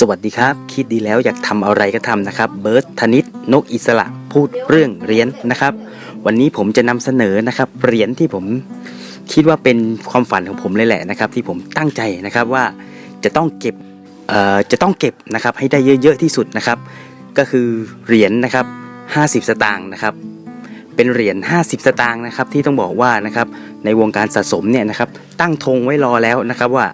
สวัสดีครับ คิดดีแล้วอยากทำอะไรก็ทำนะครับ เบิร์ตธนิตนกอิสระพูดเรื่องเหรียญนะครับ วันนี้ผมจะนำเสนอนะครับเหรียญที่ผมคิดว่าเป็นความฝันของผมเลยแหละนะครับ ที่ผมตั้งใจนะครับว่าจะต้องเก็บเอ่อจะต้องเก็บนะครับให้ได้เยอะๆที่สุดนะครับ ก็คือเหรียญนะครับ50 สตางค์นะครับเป็นเหรียญ 50 สตางค์นะครับที่ต้องบอกว่านะครับในวงการสะสมเนี่ยนะครับตั้งธงไว้รอแล้วนะครับว่า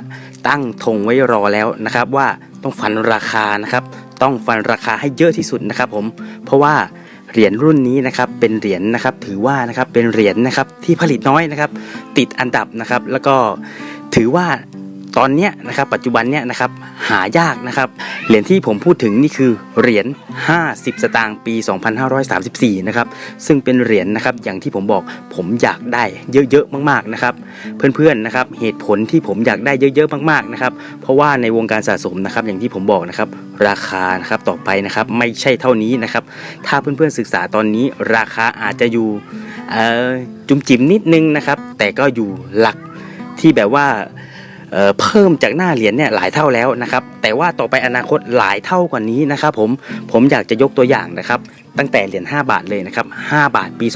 ตั้งธงไว้รอแล้วนะครับว่า ต้องฟันราคานะครับ ต้องฟันราคาให้เยอะที่สุดนะครับ ผม เพราะว่าเหรียญรุ่นนี้นะครับเป็นเหรียญนะครับถือว่านะครับเป็นเหรียญนะครับที่ผลิตน้อยนะครับ ติดอันดับนะครับ แล้วก็ถือว่า ตอนเนี้ยนะครับปัจจุบันเนี้ยนะครับหายากนะครับเหรียญที่ผมพูดถึงนี่คือเหรียญ 50 สตางค์ปี 2534 นะครับซึ่งเป็นเหรียญนะครับอย่างที่ผมบอกผมอยากได้เยอะๆมากๆนะครับเพื่อนๆนะครับเหตุผลที่ผมอยากได้เยอะๆมากๆนะครับเพราะว่าในวงการสะสมนะครับอย่างที่ผมบอกนะครับราคานะครับต่อไปนะครับไม่ใช่เท่านี้นะครับถ้าเพื่อนๆศึกษาตอนนี้ราคาอาจจะอยู่จุ่มจิ๋มนิดนึงนะครับแต่ก็อยู่หลักที่แบบว่า เเพิ่มจากหน้าเหรียญเนี่ยหลายเท่าแล้วนะครับแต่ว่าต่อไปอนาคตหลายเท่ากว่านี้นะครับผมผมอยากจะยกตัวอย่างนะครับตั้งแต่เหรียญ5บาทเลยนะครับ5บาทปี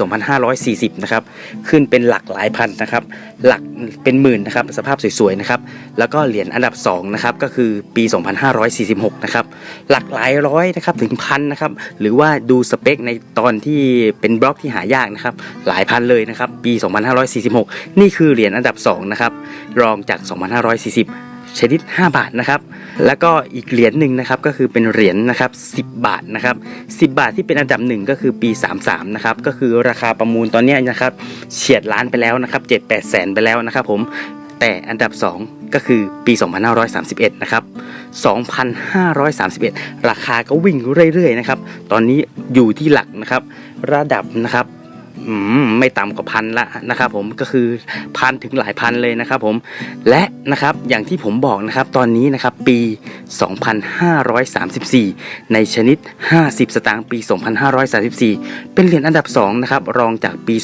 2540 นะครับ ขึ้นเป็นหลักหลายพันนะครับ หลักเป็นหมื่นนะครับ สภาพสวยๆนะครับ แล้วก็เหรียญอันดับ2นะครับ ก็คือปี 2546 นะครับ หลักหลายร้อยนะครับถึงพันนะครับ หรือว่าดูสเปคในตอนที่เป็นบล็อกที่หายากนะครับ หลายพันเลยนะครับ ปี 2546 นี่คือเหรียญอันดับ2นะครับ รองจาก 2540 ชนิด 5 บาทนะครับ แล้วก็อีกเหรียญหนึ่งนะครับก็คือเป็นเหรียญนะครับ10 บาทนะครับ10 บาทที่เป็นอันดับหนึ่งก็คือปี 33นะครับก็คือราคาประมูลตอนนี้นะครับเฉียดล้านไปแล้วนะครับ7-8แสนไปแล้วนะครับผมแต่อันดับ 2 ก็คือปี 2531 นะครับ 2531 ราคาก็วิ่งเรื่อยๆนะครับ ตอนนี้อยู่ที่หลักนะครับ ระดับนะครับ ไม่ต่ำกว่าพันละนะครับผมก็คือพันถึงหลายพันเลยนะครับผมและนะครับอย่างที่ผมบอกนะครับตอนนี้นะครับปี 2534 ในชนิด 50 สตางค์ปี 2534 เป็นเหรียญอันดับ2นะครับรองจากปี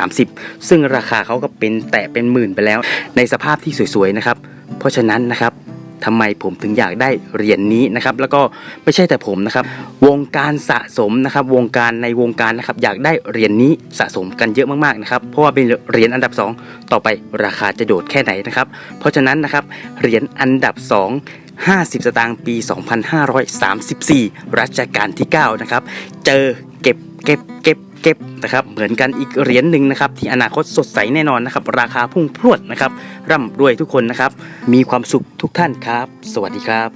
2530 ซึ่งราคาเขาก็เป็นแตะเป็นหมื่นไปแล้ว ในสภาพที่สวยๆนะครับเพราะฉะนั้นนะครับ ทำไมผมถึงอยากได้เหรียญนนี้นะครับ แล้วก็ไม่ใช่แต่ผมนะครับ วงการสะสมนะครับ วงการในวงการนะครับ อยากได้เหรียญนนี้สะสมกันเยอะมากๆนะครับ เพราะว่าเป็นเหรียญอันดับ 2 ต่อไปราคาจะโดดแค่ไหนนะครับ เพราะฉะนั้นนะครับเหรียญอันดับ 2 50 สตางค์ปี 2534 รัชกาลที่ 9 นะครับ เจอเก็บเก็บเก็บ เก็บนะครับเหมือนกันอีกเหรียญหนึ่งนะครับที่อนาคตสดใสแน่นอนนะครับ ราคาพุ่งพรวดนะครับ ร่ำรวยทุกคนนะครับ มีความสุขทุกท่านครับ สวัสดีครับ